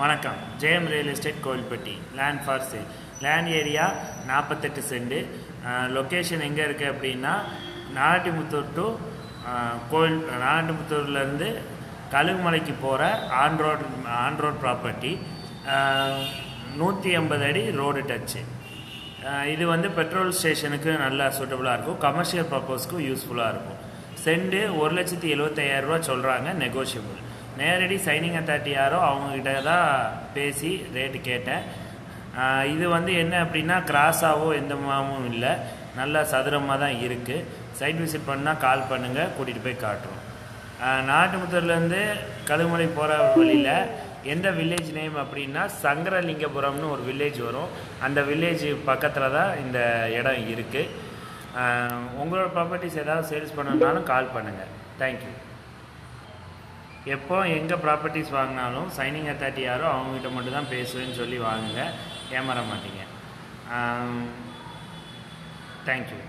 வணக்கம். Jayam real estate Kovilpatti. Land for sale land area நாற்பத்தெட்டு cent. Location எங்கே இருக்குது அப்படின்னா நாராட்டிமுத்தூர் டு கோவில் நாராட்டிமுத்தூர்லேருந்து கழுகுமலைக்கு போகிற on road on road property நூற்றி ஐம்பது அடி ரோடு டச்சு இது வந்து பெட்ரோல் ஸ்டேஷனுக்கு நல்லா சூட்டபுளாக இருக்கும். கமர்ஷியல் பர்பஸ்க்கும் யூஸ்ஃபுல்லாக இருக்கும். செண்டு ஒரு லட்சத்தி எழுபத்தையாயிரரூவா சொல்கிறாங்க நெகோஷியபிள் நேரடி சைனிங் அத்தாரிட்டி யாரோ அவங்கக்கிட்ட தான் பேசி ரேட்டு கேட்டேன். இது வந்து என்ன அப்படின்னா கிராஸாகவோ எந்த மாவும் இல்லை. நல்லா சதுரமாக தான் இருக்குது சைட் விசிட் பண்ணால் கால் பண்ணுங்கள் கூட்டிகிட்டு போய் காட்டுறோம். நாட்டுமுத்தூர்லேருந்து கழுமலை போகிற வழியில் எந்த வில்லேஜ் நேம் அப்படின்னா சங்கரலிங்கபுரம்னு ஒரு வில்லேஜ் வரும். அந்த வில்லேஜ் பக்கத்தில் தான் இந்த இடம் இருக்குது உங்களோட ப்ராப்பர்ட்டிஸ் ஏதாவது சேல்ஸ் பண்ணணுன்னாலும் கால் பண்ணுங்கள் தேங்க்யூ எப்போ எங்கே ப்ராப்பர்ட்டிஸ் வாங்கினாலும் சைனிங் அத்தாரிட்டி யாரோ அவங்ககிட்ட மட்டும் தான் பேசுவேன்னு சொல்லி வாங்குங்க. ஏமாற மாட்டீங்க. தேங்க்யூ